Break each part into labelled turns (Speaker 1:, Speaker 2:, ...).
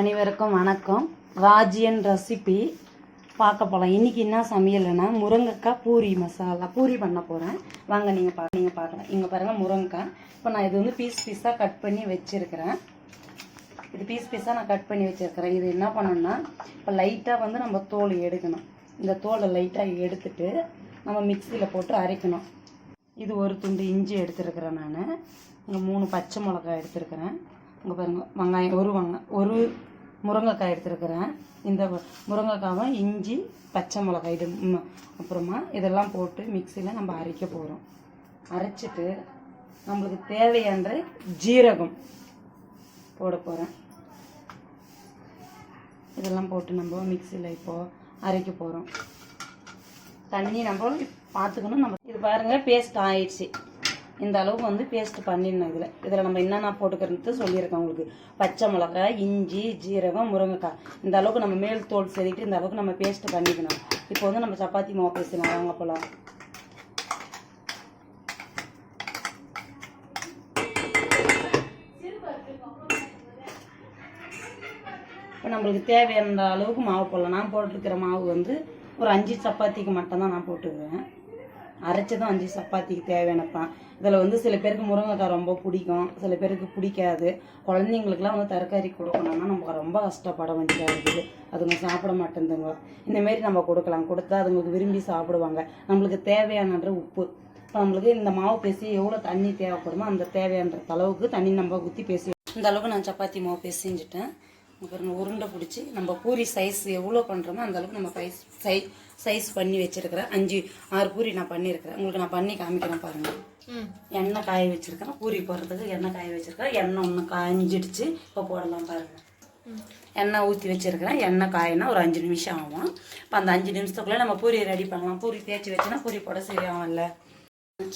Speaker 1: அனைவருக்கும் வணக்கம். ராஜியன் ரெசிபி பார்க்க போகலாம் இன்றைக்கி என்ன சமையல்னா முருங்கைக்காய் பூரி மசாலா பூரி பண்ண போகிறேன் வாங்க நீங்கள் பா நீங்கள் பார்க்கலாம். இங்கே பாருங்கள் முருங்கைக்காய். இப்போ நான் இது வந்து பீஸ் பீஸாக கட் பண்ணி வச்சுருக்கிறேன். இது பீஸ் பீஸாக நான் கட் பண்ணி வச்சுருக்கிறேன். இது என்ன பண்ணணும்னா இப்போ லைட்டாக வந்து நம்ம தோல் எடுக்கணும். இந்த தோலை லைட்டாக எடுத்துட்டு நம்ம மிக்சியில் போட்டு அரைக்கணும். இது ஒரு துண்டு இஞ்சி எடுத்துருக்கிறேன் நான். இங்கே மூணு பச்சை மிளகாய் எடுத்துருக்கிறேன். இங்கே பாருங்கள் வெங்காயம் ஒரு வெங்காயம் ஒரு முருங்கைக்காய் எடுத்துருக்கிறேன். இந்த முருங்கைக்காவும் இஞ்சி பச்சை மிளகாய் இது அப்புறமா இதெல்லாம் போட்டு மிக்சியில் நம்ம அரைக்க போகிறோம் அரைச்சிட்டு நம்மளுக்கு தேவையான ஜீரகம் போட போகிறேன் இதெல்லாம் போட்டு நம்ம மிக்சியில் இப்போது அரைக்க போகிறோம் தண்ணி நம்ம பார்த்துக்கணும் நம்ம இது பாருங்கள் பேஸ்ட் ஆயிடுச்சு. இந்த அளவுக்கு வந்து பேஸ்ட் பண்ணிடணும் இதில். இதில் நம்ம என்னென்ன போட்டுக்கிறது சொல்லியிருக்கோம் உங்களுக்கு. பச்சை மிளகாய் இஞ்சி ஜீரகம் முருங்கைக்காய். இந்த அளவுக்கு நம்ம மேல் தோல் செதுக்கிட்டு இந்த அளவுக்கு நம்ம பேஸ்ட் பண்ணிக்கணும். இப்போ வந்து நம்ம சப்பாத்தி மாவு பேசலாம் வாங்க போகலாம் இப்போ நம்மளுக்கு தேவையான அளவுக்கு மாவு போடலாம். நான் போட்டிருக்கிற மாவு வந்து ஒரு அஞ்சு சப்பாத்திக்கு மட்டும்தான் நான் போட்டுக்கிறேன் அரைச்சதும் அஞ்சு சப்பாத்திக்கு தேவையானப்பான் இதில் வந்து சில பேருக்கு முருங்கைக்காய் ரொம்ப பிடிக்கும். சில பேருக்கு பிடிக்காது. குழந்தைங்களுக்குலாம் வந்து தரக்காரி கொடுக்கணும்னா நமக்கு ரொம்ப கஷ்டப்பட வேண்டியதாக இருக்குது. அதுங்க சாப்பிட மாட்டேங்குதுங்க இந்தமாரி நம்ம கொடுக்கலாம். கொடுத்தா அதுங்களுக்கு விரும்பி சாப்பிடுவாங்க. நம்மளுக்கு தேவையானன்ற உப்பு. இப்போ நம்மளுக்கு இந்த மாவு பேசி எவ்வளோ தண்ணி தேவைப்படுமோ அந்த தேவையான அளவுக்கு தண்ணி நம்ம ஊற்றி பேசி இந்த அளவுக்கு நான் சப்பாத்தி மாவு பேசிஞ்சிட்டேன் பாருங்க உருண்டை பிடிச்சி நம்ம பூரி சைஸ் எவ்வளோ பண்ணுறோமோ அந்த அளவுக்கு நம்ம சைஸ் சை சைஸ் பண்ணி வச்சிருக்கிறேன். அஞ்சு ஆறு பூரி நான் பண்ணியிருக்கிறேன். உங்களுக்கு நான் பண்ணி காமிக்கிறேன் பாருங்கள் எண்ணெய் காய வச்சிருக்கிறேன். பூரி போடுறதுக்கு எண்ணெய் காய வச்சிருக்கிறேன். எண்ணெய் ஒன்று காய்ஞ்சிடுச்சு இப்போ போடலாம் பாருங்கள் எண்ணெய் ஊற்றி வச்சிருக்கிறேன். எண்ணெய் காயினா ஒரு அஞ்சு நிமிஷம் ஆகும். இப்போ அந்த அஞ்சு நிமிஷத்துக்குள்ளே நம்ம பூரி ரெடி பண்ணலாம். பூரி தேய்ச்சி வச்சோன்னா பூரி போட சரியாகும்ல.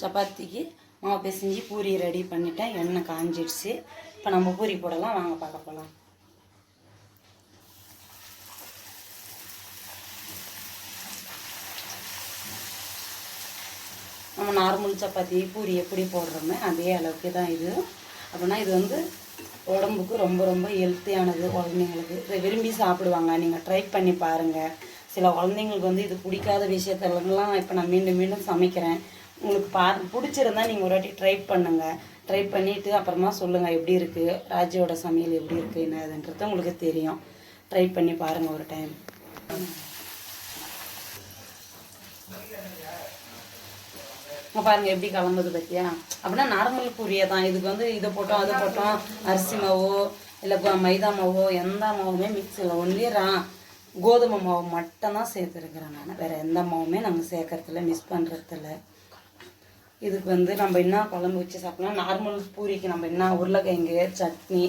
Speaker 1: சப்பாத்திக்கு மாவு பிசைஞ்சு பூரி ரெடி பண்ணிட்டேன். எண்ணெய் காஞ்சிடுச்சு. இப்போ நம்ம பூரி போடலாம். வாங்க பார்க்க போகலாம் நம்ம நார்மல் சப்பாத்தி பூரி எப்படி போடுறோமே அதே அளவுக்கு தான் இது. அப்படின்னா இது வந்து உடம்புக்கு ரொம்ப ரொம்ப ஹெல்த்தியானது குழந்தைங்களுக்கு. இதை விரும்பி சாப்பிடுவாங்க. நீங்கள் ட்ரை பண்ணி பாருங்கள் சில குழந்தைங்களுக்கு வந்து இது பிடிக்காத விஷயத்தெல்லாம் இப்போ நான் மீண்டும் மீண்டும் சமைக்கிறேன். உங்களுக்கு பா பிடிச்சிருந்தா நீங்கள் ஒரு வாட்டி ட்ரை பண்ணுங்கள் ட்ரை பண்ணிவிட்டு அப்புறமா சொல்லுங்கள் எப்படி இருக்குது ராஜியோட சமையல் எப்படி இருக்குது என்னதுன்றது உங்களுக்கு தெரியும். ட்ரை பண்ணி பாருங்கள் ஒரு டைம் இங்க பாருங்கள் எப்படி கிளம்புது பார்த்தியா அப்படின்னா நார்மல் பூரியை தான். இதுக்கு வந்து இதை போட்டோம் அதை போட்டோம். அரிசி மாவோ இல்லை மைதா மாவோ எந்த மாவுமே மிக்ஸ் இல்லை. ஒன்லி ரா கோதுமை மாவு மட்டும்தான் சேர்த்துருக்குறேன் நான். வேறு எந்த மாவுமே நாங்கள் சேர்க்கறதில்ல மிஸ் பண்ணுறதில்ல இதுக்கு வந்து நம்ம என்ன குழம்பு வச்சு சாப்பிடலாம்? நார்மல் பூரிக்கு நம்ம என்ன உருளைக்கிழங்கு சட்னி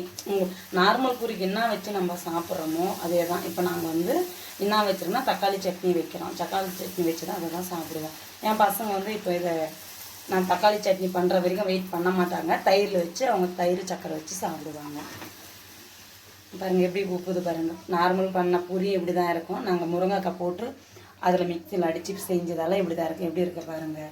Speaker 1: நார்மல் பூரிக்கு என்ன வச்சு நம்ம சாப்பிட்றோமோ அதே தான் இப்போ நாங்கள் வந்து என்ன வச்சுருக்கோம்னா தக்காளி சட்னி வைக்கிறோம். தக்காளி சட்னி வச்சு தான் அதை தான் சாப்பிடுவோம். என் பசங்க வந்து இப்போ இதை நான் தக்காளி சட்னி பண்ணுற வரைக்கும் வெயிட் பண்ண மாட்டாங்க. தயிரில் வச்சு அவங்க தயிர் சக்கரை வச்சு சாப்பிடுவாங்க. பாருங்கள் எப்படி உப்புது பாருங்க. நார்மல் பண்ண பூரி இப்படி தான் இருக்கும். நாங்கள் முருங்கைக்காய் போட்டு அதில் மிக்சியில் அடித்து செஞ்சதால இப்படி தான் இருக்கும். எப்படி இருக்க பாருங்கள்